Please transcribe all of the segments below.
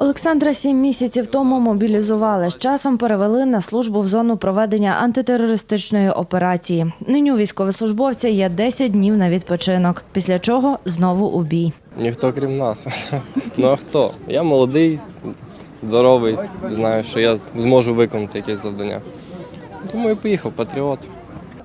Олександра сім місяців тому мобілізували. З часом перевели на службу в зону проведення антитерористичної операції. Нині у військовослужбовця є 10 днів на відпочинок, після чого знову у бій. Ніхто крім нас. Ну а хто? Я молодий, здоровий, знаю, що я зможу виконати якесь завдання. Тому і поїхав патріот.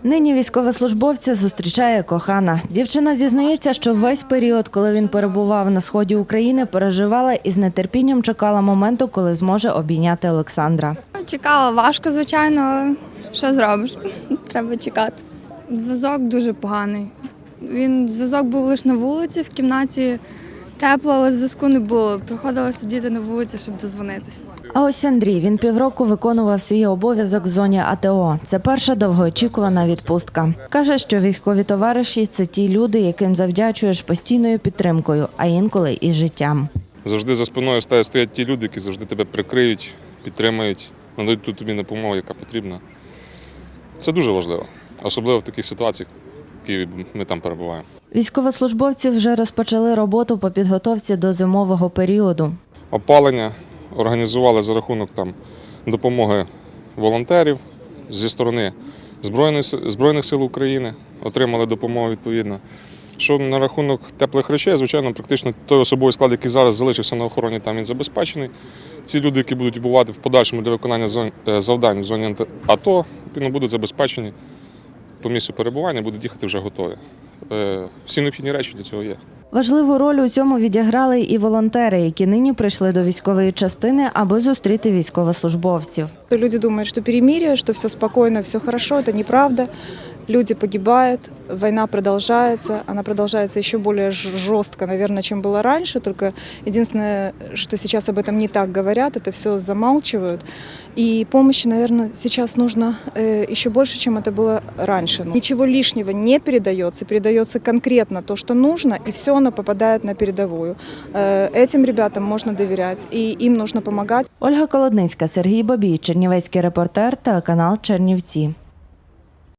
Нині військовослужбовця зустрічає кохана. Дівчина зізнається, що весь період, коли він перебував на сході України, переживала і з нетерпінням чекала моменту, коли зможе обійняти Олександра. Чекала важко, звичайно, але що зробиш? Треба чекати. Зв'язок дуже поганий. Він зв'язок був лише на вулиці, в кімнаті тепло, але зв'язку не було. Приходилося сидіти на вулиці, щоб дозвонитись. А ось Андрій він півроку виконував свій обов'язок в зоні АТО. Це перша довгоочікувана відпустка. Каже, що військові товариші це ті люди, яким завдячуєш постійною підтримкою, а інколи і життям. Завжди за спиною стоять ті люди, які завжди тебе прикриють, підтримують, надають ту тобі допомогу, яка потрібна. Це дуже важливо, особливо в таких ситуаціях, ми там перебуваємо. Військовослужбовці вже розпочали роботу по підготовці до зимового періоду. Опалення організували за рахунок там, допомоги волонтерів зі сторони Збройних, сил України, отримали допомогу відповідно. Що на рахунок теплих речей, звичайно, практично той особовий склад, який зараз залишився на охороні, там він забезпечений. Ці люди, які будуть бувати в подальшому для виконання е, завдань в зоні АТО, будуть забезпечені по місцю перебування, будуть їхати вже готові. Е, Всі необхідні речі для цього є. Важливу роль у цьому відіграли і волонтери, які нині прийшли до військової частини, аби зустріти військовослужбовців. Люди думають, що перемирие, що все спокійно, все хорошо. це неправда. Люди погибают, война продолжается. Она продолжается еще более ж- жестко, наверное, чем было раньше. Только единственное, что сейчас об этом не так говорят, это все замалчивают. И помощи, наверное, сейчас нужно э, еще больше, чем это было раньше. Ничего лишнего не передается, передается конкретно то, что нужно, и все оно попадает на передовую. Э, этим ребятам можно доверять, и им нужно помогать. Ольга Колодницька, Сергій Бабій, Чернівецький репортер, телеканал Чернівці.